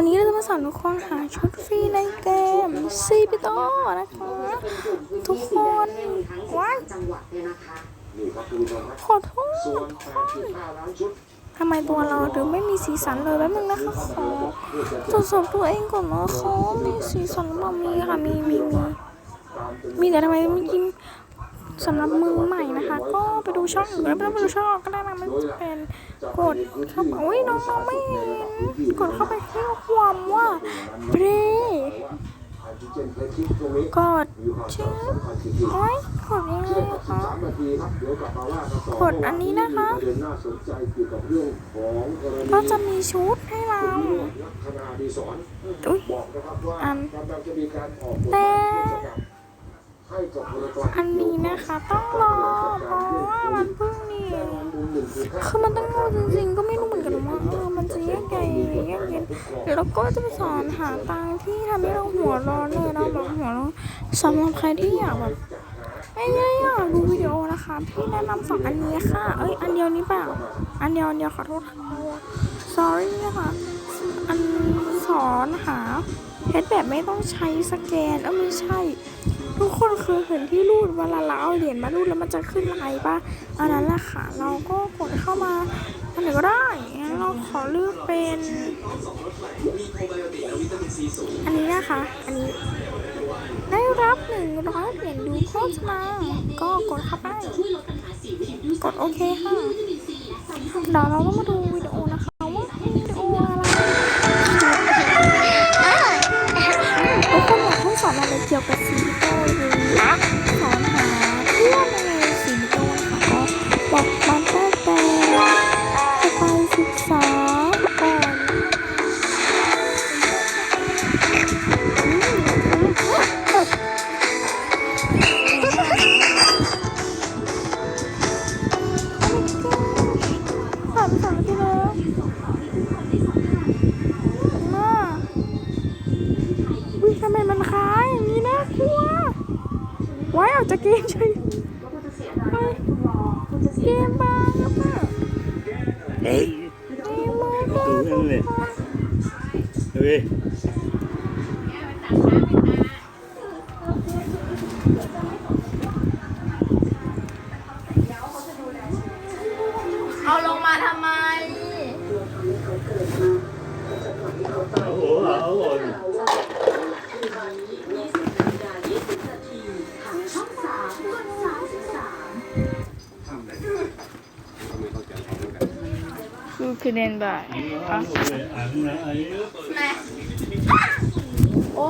วันนี้เราจะมาสอนทุกคนหาชุดฟรีในเกมซีพิโตนะคะทุกคนว้ายจันขอโทษน8.5ล้านทำไมตัวเราถึงไม่มีสีสันเลยแป๊บนึงนะคะขอตรวจสอบตัวเองก่อนนะเขามีสีสันบ้างมีค่ะมีมีมีมีแต่ทำไมไม่กินสำหรับมือใหม่นะคะ ก็ไปดูช่องอื่นก็ได้ไม่ต้องไปดูช่องก็ได้นะมันจะเป็นกดเข้าไปอุ้ยน้องๆไม่เห็นกดเข้าไปที่ความว่าเบร อันที่เจนเคลิปตรงนี้ กดชื่อโอ้ยกดยังไงคะกดอันนี้นะคะ ก็จะมีชุดให้เราอุ้ยอันแต่อันนี้นะคะต้องรอเพราะว่ามันเพิ่งนี่คือมันต้องรอจริงๆก็ไม่รู้ ดี๋ยวเราก็จะไปสอนหาตังที่ทำให้เราหัวร้อนเลยเนาะแบบหัวร้อนสำหรับใครที่อยากแบบไม่ได้อยากดูวิดีโอนะคะพี่แนะนำสองอันนี้ค่ะ เอ้ยอันเดียวนี้เปล่าอันเดียวอันเดียวขอโทษค่ะ sorry นะคะอันสอนหาเพชรแบบไม่ต้องใช้สแกนเออไม่ใช่ ทุกคนเคยเห็นที่รูดเวลาเราเอาเหรียญมารูดแล้วมันจะขึ้นไลน์ปะอันนั้นแหละค่ะ เราก็กดเข้ามาอันไหนก็ได้ เราขอเลือกเป็น อันนี้นะคะ อันนี้ ได้รับหนึ่งร้อยเหรียญดูโฆษณาก็กดเข้าไป กดโอเคค่ะเดี๋ยวเราต้องมาดูวิดีโอนะคะว่าวิดีโออะไรทุกคนอยากให้สอนอะไรเกี่ยวกับสีโตหรือ อนสอนที่เลยทำไมมันคล้ายอย่างนี้นะกลัว ไว้เอาจะเกมใช่เฮ้ยเกมบ้าหรือเปล่า Đấy, เกมบ้าหรือเปล่า đúng rồi. Ui, เอาลงมาทำไม คือคะแนนบาทอะโอ้